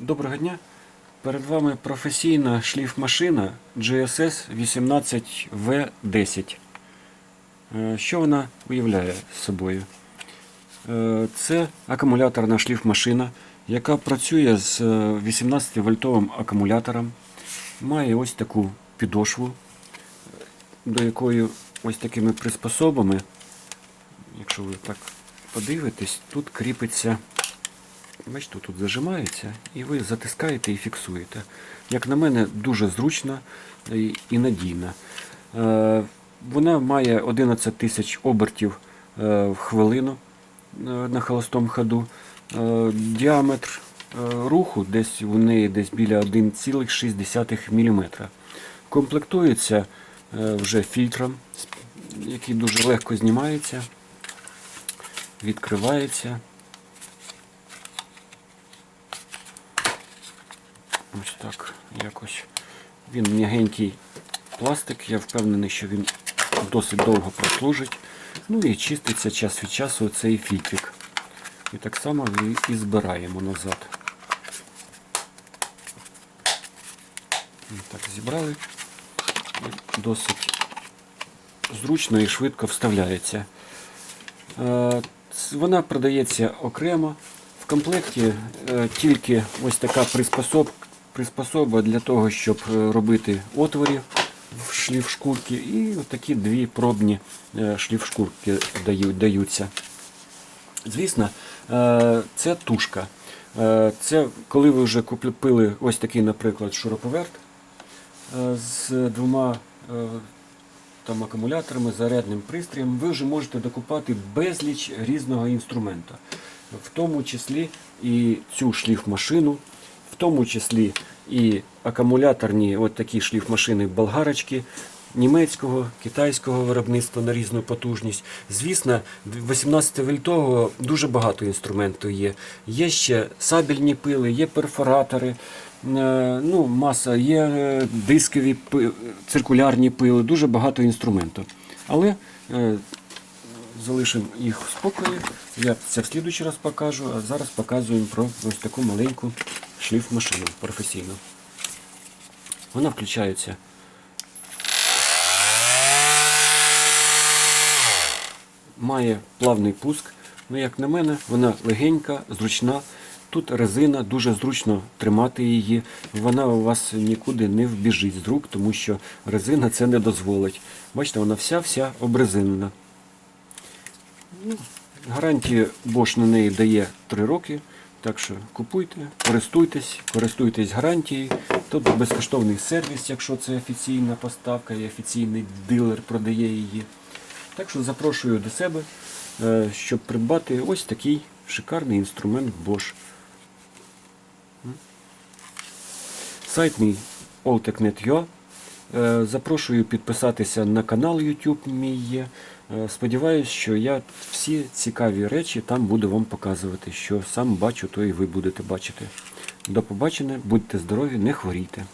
Доброго дня. Перед вами професійна шліфмашина GSS 18V10. Е, Що вона уявляє собою? Е, Це акумуляторна шліфмашина, яка працює з 18-вольтовим акумулятором. Має ось таку підошву, до якої ось такими приспособами, якщо ви так подивитесь, тут кріпиться Бачите, тут зажимається, і ви затискаєте і фіксуєте. Як на мене, дуже зручно і, надійно. Е, вона має 11 тисяч обертів е, в хвилину е, на холостому ходу. Діаметр руху десь у неї десь біля 1,6 мм. Комплектується вже фільтром, який дуже легко знімається, відкривається. Ось так якось. Він м'ягенький пластик, я впевнений, що він досить довго прослужить. Ну і чиститься час від часу цей фільтрик. І так само і- збираємо назад. Так, зібрали. Досить зручно і швидко вставляється. Е, Вона продається окремо. В комплекті е, тільки ось така приспособ, приспособа для того, щоб е, робити отворі в шліфшкурки. І такі дві пробні е, шліфшкурки даються. Звісно, е, це тушка. Це коли ви вже купили ось такий, наприклад, шуруповерт з двома там акумуляторами, зарядним пристроєм, ви вже можете докупати безліч різного інструменту, в тому числі і цю шліфмашину, тому числі і акумуляторні от такі шліфмашини болгарочки німецького, китайського виробництва на різну потужність. Звісно, 18-вольтового дуже багато інструменту є. Є ще сабельні пили, є перфоратори. е, Ну, маса, є е, дискові циркулярні пили, дуже багато інструменту. Але е, залишимо їх в спокої. Я це в слідуючий раз покажу, а зараз показуємо про ось таку маленьку шліфмашину професійну. Вона включається. Має плавний пуск. Ну, як на мене, вона легенька, зручна. Тут резина, дуже зручно тримати її. Вона у вас нікуди не вбіжить з рук, тому що резина це не дозволить. Бачите, вона вся-вся обрезинена. Ну, гарантію Bosch на неї дає 3 роки. Так що купуйте, користуйтесь, користуйтесь гарантією. Тут безкоштовний сервіс, якщо це офіційна поставка і офіційний дилер продає її. Так що запрошую до себе, е, щоб придбати ось такий шикарний інструмент Bosch. Сайт мій alltech.net.ua. Е, Запрошую підписатися на канал YouTube мій є. Е, Сподіваюсь, що я всі цікаві речі там буду вам показувати. Що сам бачу, то і ви будете бачити. До побачення, будьте здорові, не хворійте.